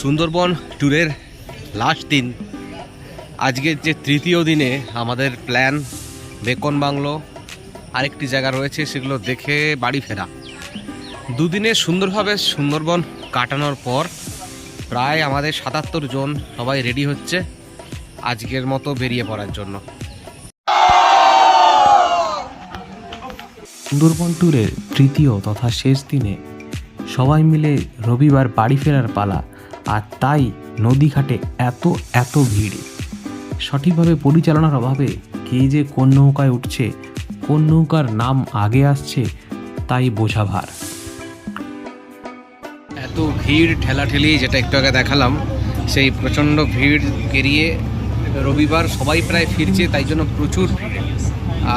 সুন্দরবন ট্যুরের লাস্ট দিন। আজকের যে তৃতীয় দিনে আমাদের প্ল্যান বেকন বাংলো, আরেকটি জায়গা রয়েছে, সেগুলো দেখে বাড়ি ফেরা। দুদিনে সুন্দরভাবে সুন্দরবন কাটানোর পর প্রায় আমাদের সাতাত্তর জন সবাই রেডি হচ্ছে আজকের মতো বেরিয়ে পড়ার জন্য। সুন্দরবন ট্যুরের তৃতীয় তথা শেষ দিনে সবাই মিলে রবিবার বাড়ি ফেরার পালা আর তাই নদীঘাটে এত এত ভিড়। সঠিকভাবে পরিচালনার অভাবে কে যে কোন নৌকায় উঠছে, কোন নৌকার নাম আগে আসছে, তাই বোঝা ভার। এত ভিড় ঠেলাঠেলি যেটা একটু আগে দেখালাম, সেই প্রচণ্ড ভিড় পেরিয়ে রবিবার সবাই প্রায় ফিরছে, তাই জন্য প্রচুর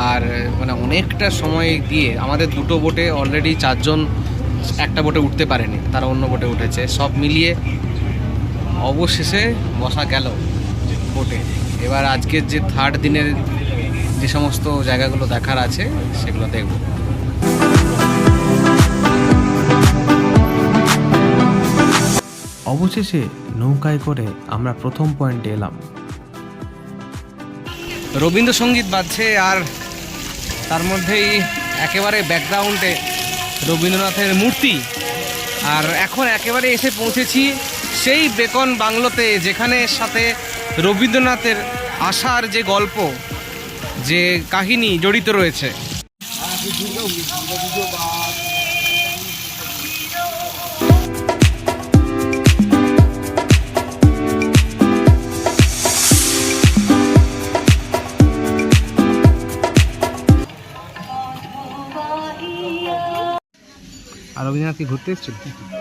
আর মানে অনেকটা সময় দিয়ে আমাদের দুটো বোটে অলরেডি চারজন, একটা বোটে উঠতে পারেনি, তারা অন্য বোটে উঠেছে। সব মিলিয়ে অবশেষে বসা গেল বোটে এবার আজকের যে থার্ড দিনের যে সমস্ত জায়গাগুলো দেখার আছে সেগুলো দেখব। অবশেষে নৌকায় করে আমরা প্রথম পয়েন্টে এলাম। রবীন্দ্রসঙ্গীত বাজছে আর তার মধ্যেই একেবারে ব্যাকগ্রাউন্ডে রবীন্দ্রনাথের মূর্তি। আর এখন একেবারে এসে পৌঁছেছি সেই বেকন বাংলোতে যেখানে সাথে রবীন্দ্রনাথের আশার যে গল্প, যে কাহিনী জড়িত রয়েছে। আর রবীন্দ্রনাথ কি ঘুরতে এসেছিল?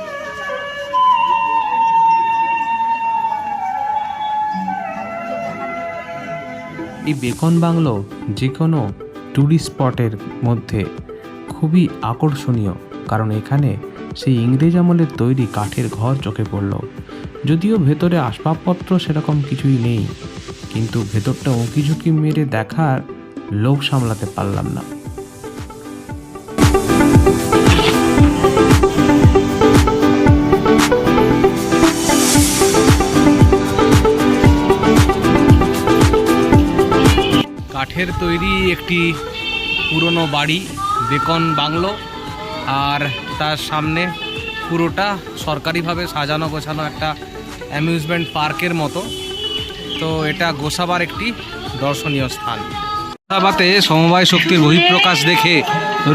এই বেকন বাংলো যে কোনো টুরিস্ট স্পটের মধ্যে খুবই আকর্ষণীয়, কারণ এখানে সেই ইংরেজ আমলের তৈরি কাঠের ঘর চোখে পড়ল। যদিও ভেতরে আসবাবপত্র সেরকম কিছুই নেই, কিন্তু ভেতরটা উঁকি ঝুঁকি মেরে দেখার লোক সামলাতে পারলাম না। কাঠের তৈরি একটি পুরনো বাড়ি, বেকন বাংলো। আর তার সামনে পুরোটা সরকারিভাবে সাজানো গোছানো একটা অ্যামিউজমেন্ট পার্কের মতো। তো এটা গোসাবার একটি দর্শনীয় স্থান। গোসাবাতে সমবায় শক্তির বহিঃপ্রকাশ দেখে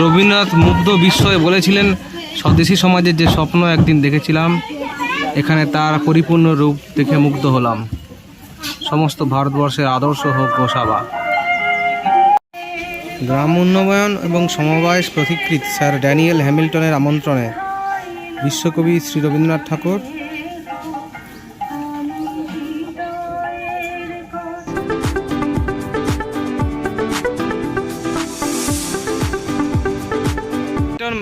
রবীন্দ্রনাথ মুগ্ধ বিস্ময়ে বলেছিলেন, স্বদেশী সমাজের যে স্বপ্ন একদিন দেখেছিলাম, এখানে তার পরিপূর্ণ রূপ দেখে মুগ্ধ হলাম। সমস্ত ভারতবর্ষের আদর্শ হোক গোসাবা। গ্রাম উন্নয়ন এবং সমবায় প্রতিকৃত স্যার ড্যানিয়েল হ্যামিল্টনের আমন্ত্রণে। বিশ্বকবি শ্রী রবীন্দ্রনাথ ঠাকুর।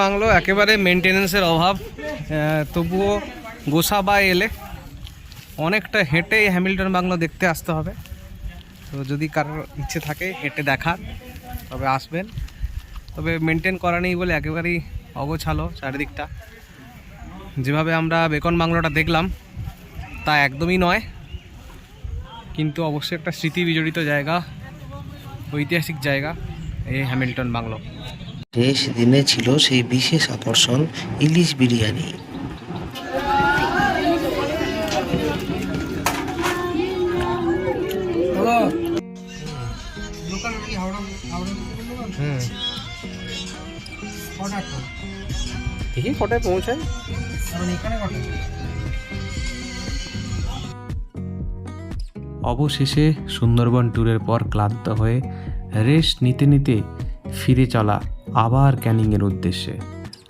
বাংলো একেবারে মেনটেনেন্সের অভাব। তবুও গোসাবায় এলে অনেকটা হেঁটেই হ্যামিল্টন বাংলো দেখতে আসতে হবে। তো যদি কারোর ইচ্ছে থাকে হেঁটে দেখার, তবে আসবেন। তবে মেনটেন করা নেই বলে একেবারেই অগোছালো চারিদিকটা। যেভাবে আমরা বেকন বাংলোটা দেখলাম, তা একদমই নয়। কিন্তু অবশ্যই একটা স্মৃতি বিজড়িত জায়গা, ঐতিহাসিক জায়গা, এই হ্যামিল্টন বাংলো। শেষ দিনে ছিল সেই বিশেষ আকর্ষণ, ইলিশ বিরিয়ানি। হুম। দেখি কটায় পৌঁছায়? অবশেষে সুন্দরবন ট্যুরের পর ক্লান্ত হয়ে রেস্ট নিতে নিতে ফিরে চলা আবার ক্যানিংয়ের উদ্দেশ্যে।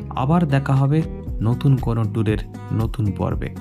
আবার দেখা হবে নতুন কোনো ট্যুরের নতুন পর্বে।